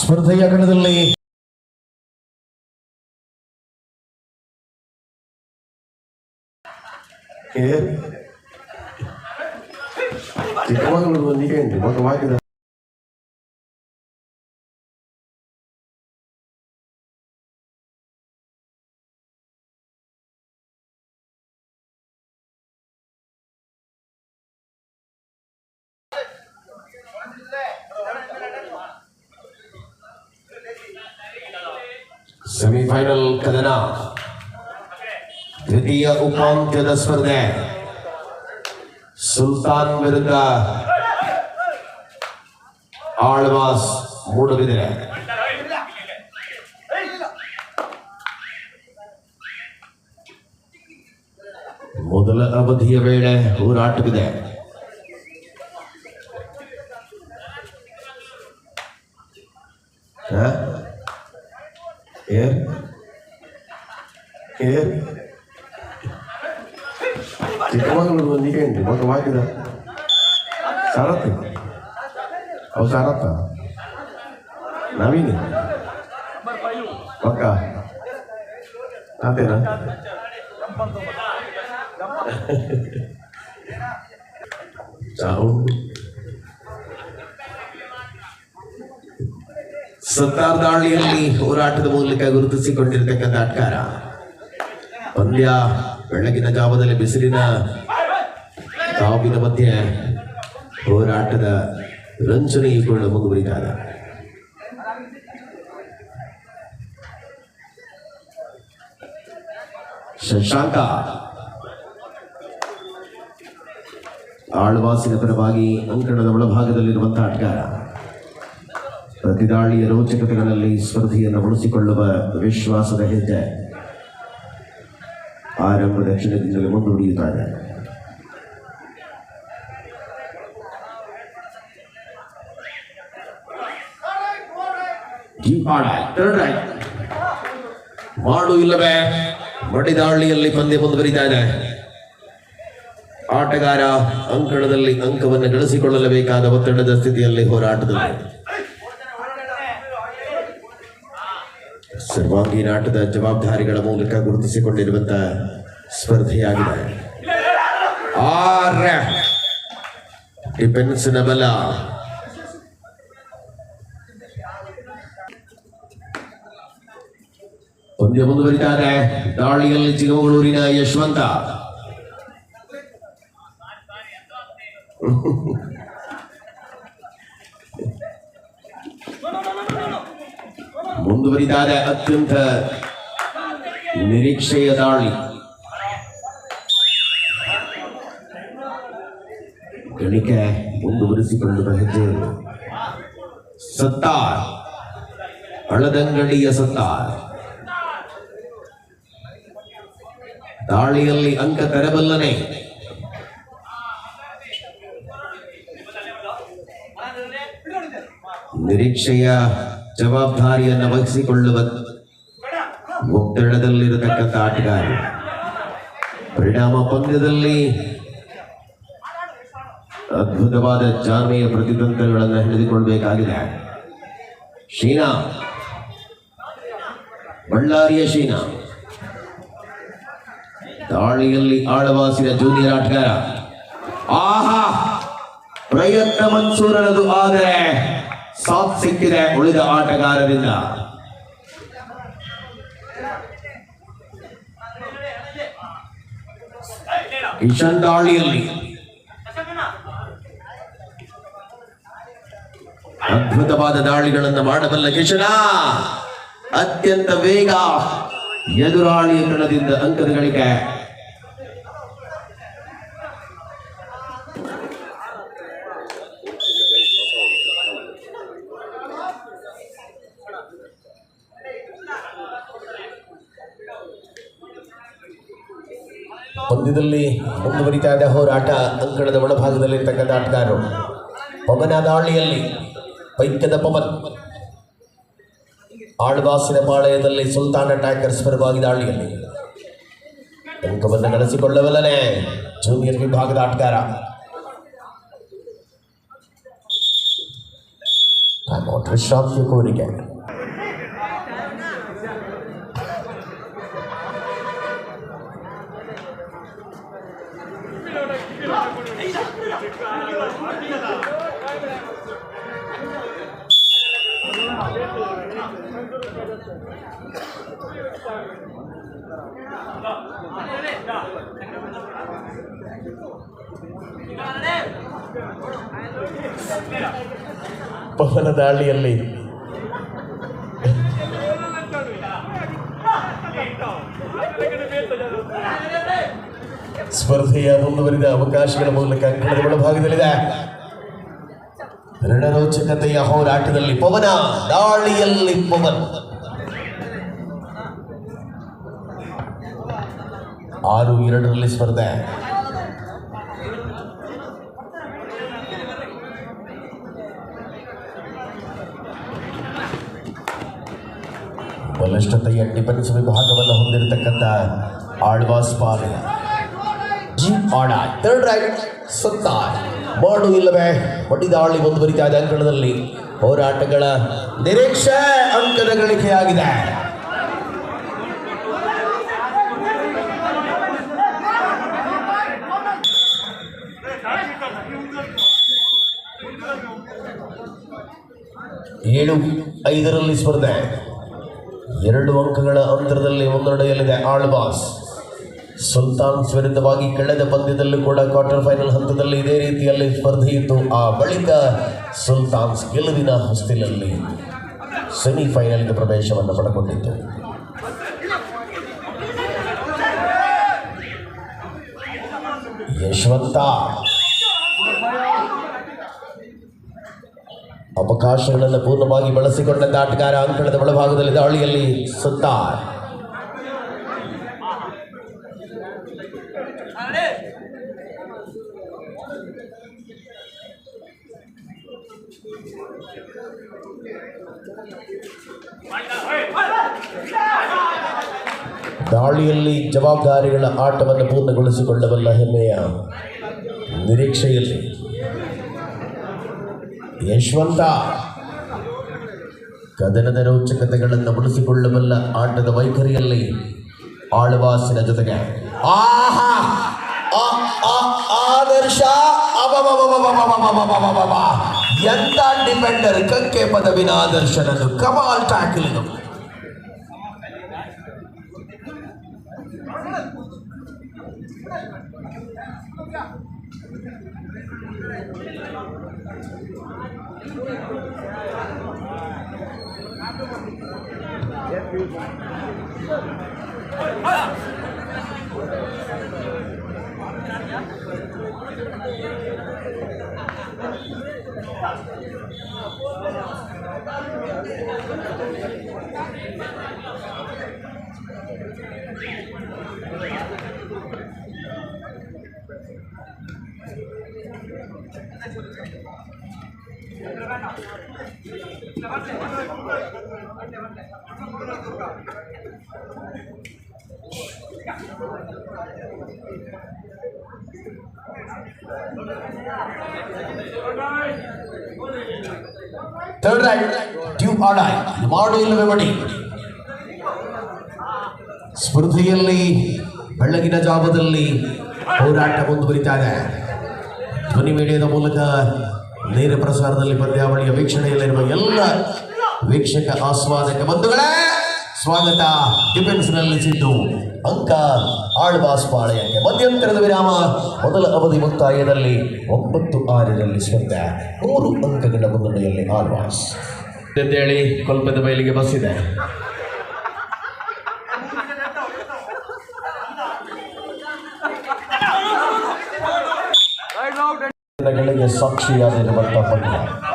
ಸ್ಪರ್ಧೆಯ ಕಣದಲ್ಲಿ ಚಿಕ್ಕಮಗಳೂರು ಉಂಟು. ಮಗ ಮಾಡಿದ ಸೆಮಿಫೈನಲ್ ಕದನ ದ್ವಿತೀಯ ಉಪಾಂತ್ಯದ ಸ್ಪರ್ಧೆ ಸುಲ್ತಾನ್ ವಿರುದ್ಧ ಆಳ್ವಾಸ್ ಮೂಡುಬಿದಿರೆ ಮೊದಲ ಅವಧಿಯ ವೇಳೆ ಹೋರಾಟವಿದೆ Kir. Kir. Dikemang lu mandikan, dikemang kemang kita. Syarat ya? Oh syarat lah. Nabi ini. Maka. Nanti lah. Gampang Tahu. ಸತ್ತಾರ್ ದಾಳಿಯಲ್ಲಿ ಹೋರಾಟದ ಮೂಲಕ ಗುರುತಿಸಿಕೊಂಡಿರ್ತಕ್ಕಂಥ ಅಟ್ಕಾರ ಪಂದ್ಯ ಬೆಳಗಿನ ಜಾವದಲ್ಲಿ ಬಿಸಿಲಿನ ಕಾವಿನ ಮಧ್ಯೆ ಹೋರಾಟದ ರಂಜನೆಯು ಕೂಡ ಮುಂದುವರಿತಾ ಇದೆ ಶಶಾಂಕ ಆಳ್ವಾಸಿನ ಪರವಾಗಿ ಅಂಕಣದ ಒಳಭಾಗದಲ್ಲಿರುವಂತಹ ಆಟಗಾರ. ಪ್ರತಿದಾಳಿಯ ರೋಚಕತೆಗಳಲ್ಲಿ ಸ್ಪರ್ಧೆಯನ್ನು ಉಳಿಸಿಕೊಳ್ಳುವ ವಿಶ್ವಾಸದ ಹೆಜ್ಜೆ ಆರಂಭ ದಕ್ಷಿಣದಿಂದಲೇ ಮುಂದುವರಿಯುತ್ತಾರೆ ಮಾಡು ಇಲ್ಲವೇ ಮಡಿದಾಳಿಯಲ್ಲಿ ಪಂದ್ಯ ಮುಂದುವರಿತಾ ಇದೆ. ಆಟಗಾರ ಅಂಕಣದಲ್ಲಿ ಅಂಕವನ್ನು ಗಳಿಸಿಕೊಳ್ಳಲೇಬೇಕಾದ ಒತ್ತಡದ ಸ್ಥಿತಿಯಲ್ಲಿ ಹೋರಾಟದಲ್ಲಿ ಸರ್ವಾಂಗೀಣ ಆಟದ ಜವಾಬ್ದಾರಿಗಳ ಮೂಲಕ ಗುರುತಿಸಿಕೊಂಡಿರುವಂತಹ ಸ್ಪರ್ಧೆಯಾಗಿದೆ ಆರ್ಯ ಡಿಫೆನ್ಸ್ನ ಬಲ ಪಂದ್ಯ ಮುಂದುವರಿತಾ ಇದೆ ದಾಳಿಯಲ್ಲಿ ಚಿಕ್ಕಮಗಳೂರಿನ ಯಶವಂತ ಮುಂದುವರಿತಾ ಅತ್ಯಂತ ನಿರೀಕ್ಷೆಯ ದಾಳಿ. ಗಣಿಕೆ ಮುಂದುವರಿಸಿಕೊಳ್ಳುವ ಹೆಜ್ಜೆ ಸತ್ತಾರ್. ಹಳದಂಗಡಿಯ ಸತ್ತಾರ್. ದಾಳಿಯಲ್ಲಿ ಅಂಕ ತರಬಲ್ಲನೆ. ನಿರೀಕ್ಷೆಯ ಜವಾಬ್ದಾರಿಯನ್ನು ವಹಿಸಿಕೊಳ್ಳುವ ಒತ್ತಡದಲ್ಲಿರತಕ್ಕಂಥ ಆಟಗಾರ ಪರಿಣಾಮ ಪಂದ್ಯದಲ್ಲಿ ಅದ್ಭುತವಾದ ಜಾನ್ಮೆಯ ಪ್ರತಿತಂತ್ರಗಳನ್ನು ಹಿಡಿದುಕೊಳ್ಬೇಕಾಗಿದೆ. ಶೀನಾ. ಬಳ್ಳಾರಿಯ ಶೀನಾ. ದಾಳಿಯಲ್ಲಿ ಆಳವಾಸಿನ ಜೂನಿಯರ್ ಆಟಗಾರ. ಆಹಾ! ಪ್ರಯತ್ನ ಮನ್ಸೂರನದು ಆದರೆ ಸಾಥ್ ಸಿಕ್ಕಿದೆ, ಉಳಿದ ಆಟಗಾರರಿಂದ. ಕಿಶನ್ ದಾಳಿಯಲ್ಲಿ. ಅದ್ಭುತವಾದ ದಾಳಿಗಳನ್ನು ಮಾಡಬಲ್ಲ ಕಿಶನ. ಅತ್ಯಂತ ವೇಗ ಎದುರಾಳಿಯ ಕಣದಿಂದ ಅಂಕದ ಗಳಿಕೆ. ಪಂದ್ಯದಲ್ಲಿ ಮುಂದುವರಿತಾ ಇದೆ ಹೋರಾಟ ಅಂಕಣದ ಒಳಭಾಗದಲ್ಲಿರ್ತಕ್ಕಂಥ ಆಟಗಾರರು. ಪವನ ದಾಳಿಯಲ್ಲಿ ಪೈಕ್ಯದ ಪವನ್. ಆಳ್ವಾಸಿನ ಪಾಳಯದಲ್ಲಿ ಸುಲ್ತಾನ ಟ್ಯಾಕರ್ಸ್ ಪರವಾಗಿ ದಾಳಿಯಲ್ಲಿ ಅಂಕವನ್ನು ಗಳಿಸಿಕೊಳ್ಳಬಲ್ಲನೆ ಜೂನಿಯರ್ ವಿಭಾಗದ ಆಟಗಾರ. ವಿಶ್ರಾಂತಿ ಕೋರಿಕೆ. ಪವನ ದಾಳಿಯಲ್ಲಿ. ಸ್ಪರ್ಧೆಯ ಮುಂದುವರಿದ ಅವಕಾಶಗಳ ಮೂಲಕ ಅಂಕಣದ ಒಳಭಾಗದಲ್ಲಿದೆ ರಣರೋಚಕತೆಯ ಹೋರಾಟದಲ್ಲಿ ಪವನ ದಾಳಿಯಲ್ಲಿ ಪವನ್. ಆರು, ಎರಡರಲ್ಲಿ ಸ್ಪರ್ಧೆ. ಬಲಿಷ್ಠತೆಯ ಡಿಫೆನ್ಸ್ ವಿಭಾಗವನ್ನು ಹೊಂದಿರತಕ್ಕಂಥ ಆಳ್ವಾಸ್ ಪಾಲ್ ಜಿ, ಆಡ ಥರ್ಡ್ ರೈಟ್ ಸತ್ತ ಮಾಡು ಇಲ್ಲವೇ ಹೊಡಿದಾಳಿ ಮುಂದುವರಿತಾ ಇದೆ ಅಂಕಣದಲ್ಲಿ ಹೋರಾಟಗಳ ನಿರೀಕ್ಷೆ ಅಂಕದ ಗಳಿಕೆಯಾಗಿದೆ. ಏಳು, ಐದರಲ್ಲಿ ಸ್ಪರ್ಧೆ. ಎರಡು ಅಂಕಗಳ ಅಂತರದಲ್ಲಿ ಮುನ್ನಡೆಯಲಿದೆ ಆಳ್ವಾಸ್ ಸುಲ್ತಾನ್ ವಿರುದ್ಧವಾಗಿ ಕಳೆದ ಪಂದ್ಯದಲ್ಲೂ ಕೂಡ ಕ್ವಾರ್ಟರ್ ಫೈನಲ್ ಹಂತದಲ್ಲಿ ಇದೇ ರೀತಿಯಲ್ಲಿ ಸ್ಪರ್ಧೆ ಇತ್ತು ಆ ಬಳಿಕ ಸುಲ್ತಾನ್ಸ್ ಗೆಲುವಿನ ಹೊಸ್ತಿಲಲ್ಲಿ ಸೆಮಿಫೈನಲ್ಗೆ ಪ್ರವೇಶವನ್ನು ಪಡೆಕೊಂಡಿತ್ತು ಯಶವಂತ ಅವಕಾಶಗಳನ್ನು ಪೂರ್ಣವಾಗಿ ಬಳಸಿಕೊಂಡಂತ ಆಟಗಾರ ಅಂಕಣದ ಒಳಭಾಗದಲ್ಲಿ ದಾಳಿಯಲ್ಲಿ ಸುತ್ತಾರ್ ದಾಳಿಯಲ್ಲಿ ಜವಾಬ್ದಾರಿಗಳ ಆಟವನ್ನು ಪೂರ್ಣಗೊಳಿಸಿಕೊಳ್ಳಬಲ್ಲ ಹೆಮ್ಮೆಯ ನಿರೀಕ್ಷೆಯಲ್ಲಿ ಯಶವಂತ ಕದನದ ರೋಚಕತೆಗಳನ್ನು ಉಳಿಸಿಕೊಳ್ಳಬಲ್ಲ ಆಟದ ವೈಖರಿಯಲ್ಲಿ ಆಳ್ವಾಸಿನ ಜೊತೆಗೆ ಆಹಾ ಆದರ್ಶ ಎಂತ ಡಿಪೆಂಡರ್ ಕಕ್ಕೆ ಪದವಿನ ಆದರ್ಶನನ್ನು ಕಮಾಲ್ ಟ್ಯಾಕಲಿಂಗ್ 들어가자. 들어가자. ಇದು ಥರ್ಡ್ ರೈಟ್ ಟ್ಯೂ ಆಡಾಯ್ ಮಾಡು ಇಲ್ಲವೇ ಮಡಿ ಸ್ಪರ್ಧೆಯಲ್ಲಿ ಬೆಳಗಿನ ಜಾವದಲ್ಲಿ ಹೋರಾಟ ಮುಂದುವರಿತಾ ಇದೆ ಧ್ವನಿ ಮೀಡಿಯಾದ ಮೂಲಕ ನೇರ ಪ್ರಸಾರದಲ್ಲಿ ಪಂದ್ಯಾವಳಿಯ ವೀಕ್ಷಣೆಯಲ್ಲಿರುವ ಎಲ್ಲ ವೀಕ್ಷಕ ಆಸ್ವಾದಕ ಬಂಧುಗಳೇ ಸ್ವಾಗತ. ಡಿಫೆನ್ಸ್ನಲ್ಲಿ ಸಿದ್ದು. ಅಂಕ ಆಳ್ವಾಸ್ ಪಾಳೆಯಕ್ಕೆ ಮಧ್ಯಂತರದ ವಿರಾಮ. ಮೊದಲ ಅವಧಿ ಮುಕ್ತಾಯದಲ್ಲಿ ಒಂಬತ್ತು ಆರರಲ್ಲಿ ಸ್ಪರ್ಧೆ. ಮೂರು ಅಂಕಗಳ ಮುನ್ನಡೆಯಲ್ಲಿ ಆಳ್ವಾಸ್. ಅಂತೇಳಿ ಕೊಲ್ಪದ ಬಯಲಿಗೆ ಬಸ್ಸಿದೆ ಸಾಕ್ಷಿಯಾದ ಪಂದ್ಯ.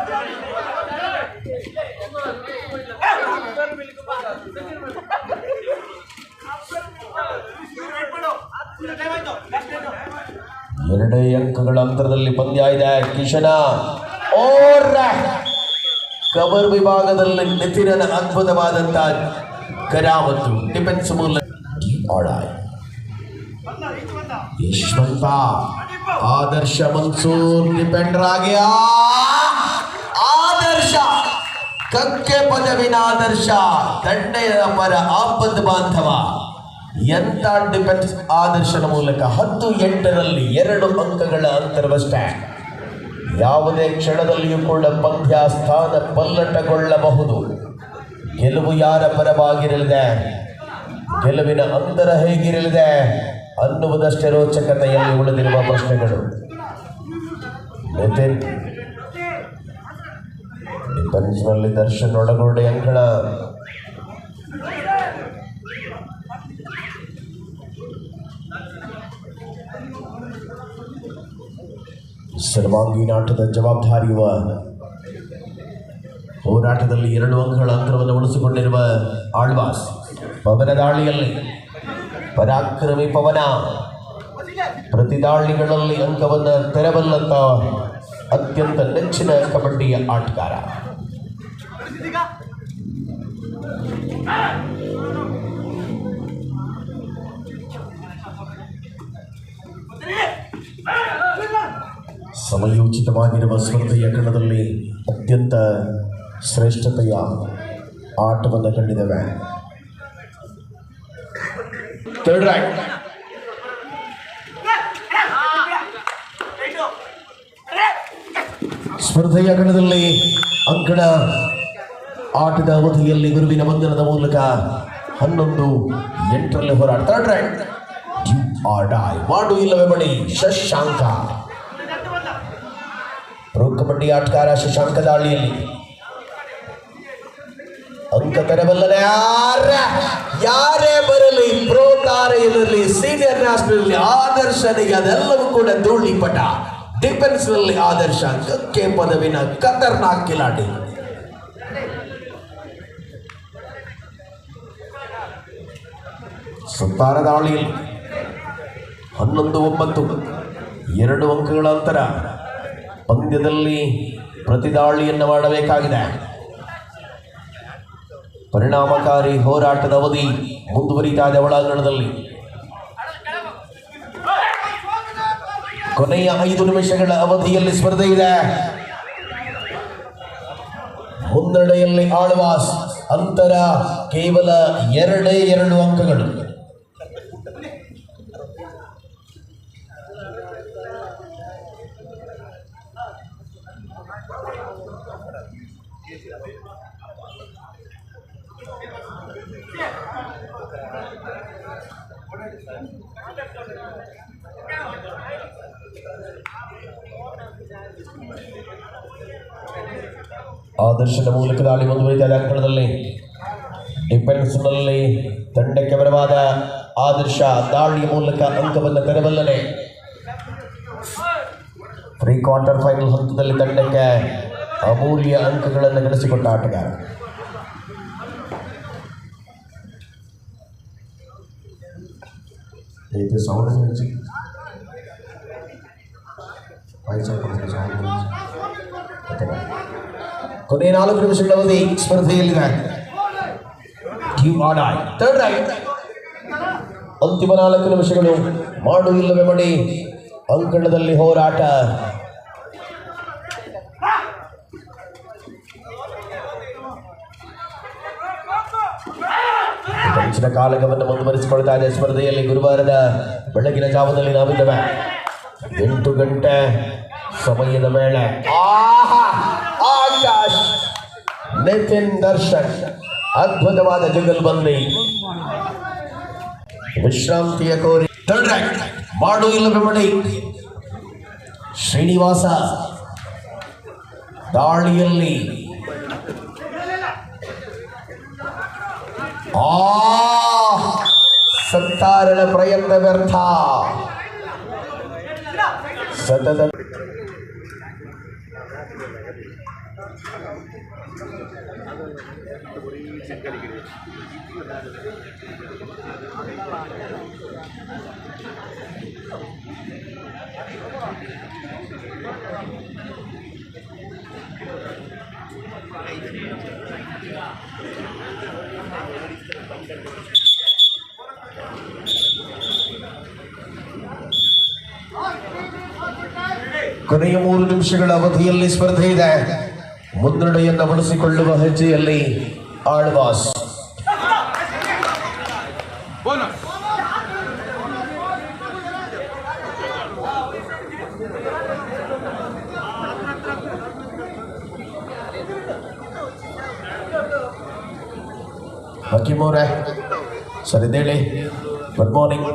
ಎರಡೇ ಅಂಕಗಳ ಅಂತರದಲ್ಲಿ ಪಂದ್ಯ ಇದೆ. ಕಿಶನ ಓರ್ ಕವರ್ ವಿಭಾಗದಲ್ಲಿ ನಿತಿನನ ಅದ್ಭುತವಾದಂತಹ ಕರಾಮತ್ತು ಡಿಫೆನ್ಸ್ ಆಡಾಯ್ ಯಶವಂತ, ಆದರ್ಶ ಮನ್ಸೂರ್ ಡಿಪೆಂಡರ್ ಆಗಿ ಆದರ್ಶ. ಕಕ್ಕೆ ಪದವಿನ ಆದರ್ಶ. ದಂಡೆಯ ಪರ ಆಪದ್ ಬಾಂಧವ. ಎಂತ ಡಿಫೆನ್ಸ್ ಆದರ್ಶದ ಮೂಲಕ ಹತ್ತು ಎಂಟರಲ್ಲಿ ಎರಡು ಅಂಕಗಳ ಅಂತರವಷ್ಟೇ. ಯಾವುದೇ ಕ್ಷಣದಲ್ಲಿಯೂ ಕೂಡ ಪಂದ್ಯ ಸ್ಥಾನ ಪಲ್ಲಟಗೊಳ್ಳಬಹುದು. ಗೆಲುವು ಯಾರ ಪರವಾಗಿರಲಿದೆ? ಗೆಲುವಿನ ಅಂತರ ಹೇಗಿರಲಿದೆ? ಅನ್ನುವುದಷ್ಟೇ ರೋಚಕತೆಯಲ್ಲಿ ಉಳಿದಿರುವ ಪ್ರಶ್ನೆಗಳು. ನಿತಿನ್ ಡಿಫೆನ್ಸ್ನಲ್ಲಿ ದರ್ಶನ್ ಒಳಗೊಳ್ಳೆ ಅಂಕಣ. ಸರ್ವಾಂಗೀಣ ಆಟದ ಜವಾಬ್ದಾರಿಯುವ ಹೋರಾಟದಲ್ಲಿ ಎರಡು ಅಂಕಗಳ ಅಂತರವನ್ನು ಉಳಿಸಿಕೊಂಡಿರುವ ಆಳ್ವಾಸ್, ಪವನ ದಾಳಿಯಲ್ಲಿ ಪರಾಕ್ರಮಿ ಪವನ, ಪ್ರತಿ ದಾಳಿಗಳಲ್ಲಿ ಅಂಕವನ್ನು ತೆರಬಲ್ಲಂತ ಅತ್ಯಂತ ನೆಚ್ಚಿನ ಕಬಡ್ಡಿಯ ಆಟಗಾರ. ಸಮಯೋಚಿತವಾಗಿರುವ ಸ್ಪರ್ಧೆಯ ಕಣದಲ್ಲಿ ಅತ್ಯಂತ ಶ್ರೇಷ್ಠತೆಯ ಆಟವನ್ನು ಕಂಡಿದ್ದೇವೆ ಥರ್ಡ್ ರೈಟ್ ಸ್ಪರ್ಧೆಯ ಕಣದಲ್ಲಿ ಅಂಕಣ ಆಟದ ಅವಧಿಯಲ್ಲಿ ಗುರುವಿನ ಬಂಧನದ ಮೂಲಕ ಹನ್ನೊಂದು ಎಂಟರಲ್ಲಿ ಆರ್ ಡೈ ಮಾಡು ಇಲ್ಲವೇ ಬಳಿ ಶಶಾಂಕ ಪ್ರೋ ಕಬಡ್ಡಿ ಆಟಗಾರ ಶಶಾಂಕ ದಾಳಿಯಲ್ಲಿ ಅಂಕ ತೆರಬಲ್ಲದೆ ಯಾರ ಯಾರೇ ಬರಲಿ ಪ್ರೋ ತಾರೆಯಲ್ಲಿ ಸೀನಿಯರ್ ನ್ಯಾಷನಲ್ ಆದರ್ಶನಿಗೆ ಅದೆಲ್ಲವೂ ಕೂಡ ಧೂಳಿ ಪಟ ಡಿಫೆನ್ಸ್ನಲ್ಲಿ ಆದರ್ಶ ಕಕ್ಕೆ ಪದವಿನ ಖತರ್ನಾಕ್ ಕಿಲಾಡಿ ಸುತ್ತಾರ ದಾಳಿಯಲ್ಲಿ ಹನ್ನೊಂದು ಒಂಬತ್ತು ಎರಡು ಅಂಕಗಳ ಅಂತರ ಪಂದ್ಯದಲ್ಲಿ ಪ್ರತಿದಾಳಿಯನ್ನು ಮಾಡಬೇಕಾಗಿದೆ. ಪರಿಣಾಮಕಾರಿ ಹೋರಾಟದ ಅವಧಿ ಮುಂದುವರಿತಾ ಇದೆ ಒಳಾಂಗಣದಲ್ಲಿ. ಕೊನೆಯ ಐದು ನಿಮಿಷಗಳ ಅವಧಿಯಲ್ಲಿ ಸ್ಪರ್ಧೆ ಇದೆ. ಮುನ್ನಡೆಯಲ್ಲಿ ಆಳ್ವಾಸ್ ಅಂತರ ಕೇವಲ ಎರಡೇ ಎರಡು ಅಂಕಗಳು. ಆದರ್ಶದ ಮೂಲಕ ದಾಳಿ ಮುಂದುವರಿತಾ ಇದೆ ಅಂಕಣದಲ್ಲಿ ಡಿಫೆನ್ಸ್ನಲ್ಲಿ ತಂಡಕ್ಕೆ ಬರವಾದ ಆದರ್ಶ ದಾಳಿಯ ಮೂಲಕ ಅಂಕವನ್ನು ತೆರಬಲ್ಲನೆ ಪ್ರೀ ಕ್ವಾರ್ಟರ್ ಫೈನಲ್ ಹಂತದಲ್ಲಿ ತಂಡಕ್ಕೆ ಅಮೂಲ್ಯ ಅಂಕಗಳನ್ನು ಗಳಿಸಿಕೊಟ್ಟ ಆಟಗಾರ. ಕೊನೆಯ ನಾಲ್ಕು ನಿಮಿಷಗಳ ಅವಧಿ ಸ್ಪರ್ಧೆಯಲ್ಲಿದೆ. ಅಂತಿಮ ನಾಲ್ಕು ನಿಮಿಷಗಳು ಮಾಡು ಇಲ್ಲವೇ ಮಾಡಿ. ಅಂಕಣದಲ್ಲಿ ಹೋರಾಟ. ಕಂಚಿನ ಕಾಲಕವನ್ನು ಮುಂದುವರಿಸಿಕೊಳ್ತಾ ಇದೆ ಸ್ಪರ್ಧೆಯಲ್ಲಿ ಗುರುವಾರದ ಬೆಳಗಿನ ಜಾವದಲ್ಲಿ ನಾವಿದ್ದೇವೆ. ಎಂಟು ಗಂಟೆ ಸಮಯದ ವೇಳೆ. ನಿತಿನ್ ದರ್ಶನ್ ಅದ್ಭುತವಾದ ಜಗಲ್ ಬಂದಿ. ವಿಶ್ರಾಂತಿಯ ಕೋರಿ. ಮಾಡು ಇಲ್ಲವೇ ಮಡಿ. ಶ್ರೀನಿವಾಸ ದಾಳಿಯಲ್ಲಿ ಆ ಸತ್ತಾರನ ಪ್ರಯತ್ನ ವ್ಯರ್ಥ ಸತತ ಕೊನೆಯ ಮೂರು ನಿಮಿಷಗಳ ಅವಧಿಯಲ್ಲಿ ಸ್ಪರ್ಧೆ ಇದೆ. ಮುನ್ನಡೆಯನ್ನು ಬಳಸಿಕೊಳ್ಳುವ ಹೆಜ್ಜೆಯಲ್ಲಿ ಆಳ್ವಾಸ್. ಹಕೀಮ್ ಅವರೇ ಸರ್, ಇದೇಳಿ. ಗುಡ್ ಮಾರ್ನಿಂಗ್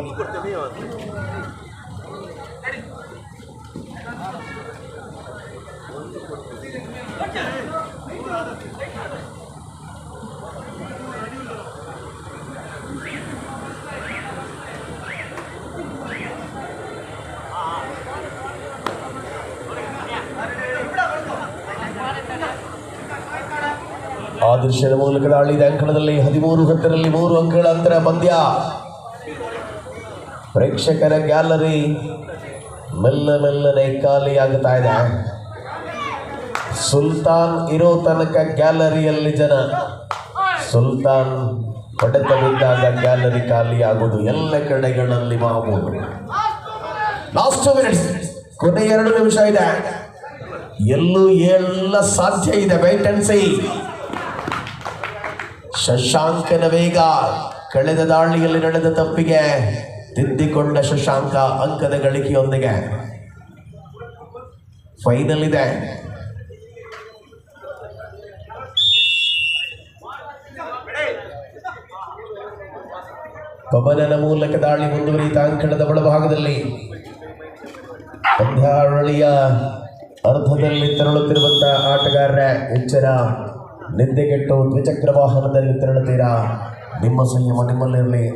ಆ ದೃಶ್ಯದ ಮೂಲಕ ದಾಳಿದ ಅಂಕಣದಲ್ಲಿ ಹದಿಮೂರು, ಹತ್ತರಲ್ಲಿ ಮೂರು ಅಂಕಗಳ ಅಂತರ ಪಂದ್ಯ. ಪ್ರೇಕ್ಷಕರ ಗ್ಯಾಲರಿ ಮೆಲ್ಲ ಮೆಲ್ಲನೆ ಖಾಲಿಯಾಗುತ್ತಾ ಇದೆ. ಸುಲ್ತಾನ್ ಇರೋ ತನಕ ಗ್ಯಾಲರಿಯಲ್ಲಿ ಜನ. ಸುಲ್ತಾನ್ ಹೊಡೆತ ಬಿದ್ದಾಗ ಗ್ಯಾಲರಿ ಖಾಲಿ ಆಗುವುದು ಎಲ್ಲ ಕಡೆಗಳಲ್ಲಿ ಮಾಮೂಲು. ಲಾಸ್ಟ್ ಮಿನಿಟ್ಸ್ ಕೊನೆ ಎರಡು ನಿಮಿಷ ಇದೆ. ಎಲ್ಲೂ ಎಲ್ಲ ಸಾಧ್ಯ ಇದೆ ವೈಟ್ ಅಂಡ್ ಸೈ ಶಶಾಂಕನ ವೇಗ ಕಳೆದ ದಾಳಿಯಲ್ಲಿ ನಡೆದ ತಪ್ಪಿಗೆ ತಿದ್ದಿಕೊಂಡ ಶಶಾಂಕ ಅಂಕದ ಗಳಿಕೆಯೊಂದಿಗೆ. ಫೈನಲ್ ಇದೆ. ಪವನನ ಮೂಲಕ ದಾಳಿ ಮುಂದುವರಿತ ಅಂಕಣದ ಒಳಭಾಗದಲ್ಲಿ ಪಂದ್ಯಾವಳಿಯ ಅರ್ಧದಲ್ಲಿ ತೆರಳುತ್ತಿರುವಂತಹ ಆಟಗಾರರ ಎಚ್ಚರ ನಿದ್ದೆಗೆಟ್ಟು ದ್ವಿಚಕ್ರ ವಾಹನದಲ್ಲಿ ತೆರಳುತ್ತೀರಾ? ನಿಮ್ಮ ಸಂಯಮ ನಿಮ್ಮಲ್ಲಿರಲಿ.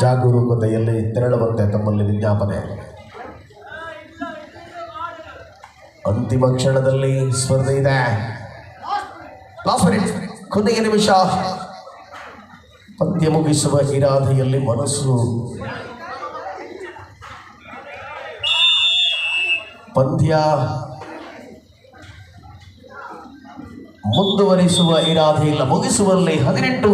ಜಾಗರೂಕತೆಯಲ್ಲಿ ತೆರಳುವಂತೆ ತಮ್ಮಲ್ಲಿ ವಿಜ್ಞಾಪನೆ. ಅಂತಿಮ ಕ್ಷಣದಲ್ಲಿ ಸ್ಪರ್ಧೆ ಇದೆ. ಕೊನೆಯ ನಿಮಿಷ. ಪಂದ್ಯ ಮುಗಿಸುವ ಇರಾದೆಯಲ್ಲಿ ಮನಸ್ಸು. ಪಂದ್ಯ ಮುಂದುವರಿಸುವ ಇರಾಧೆ ಇಲ್ಲ ಮುಗಿಸುವಲ್ಲಿ ಹದಿನೆಂಟು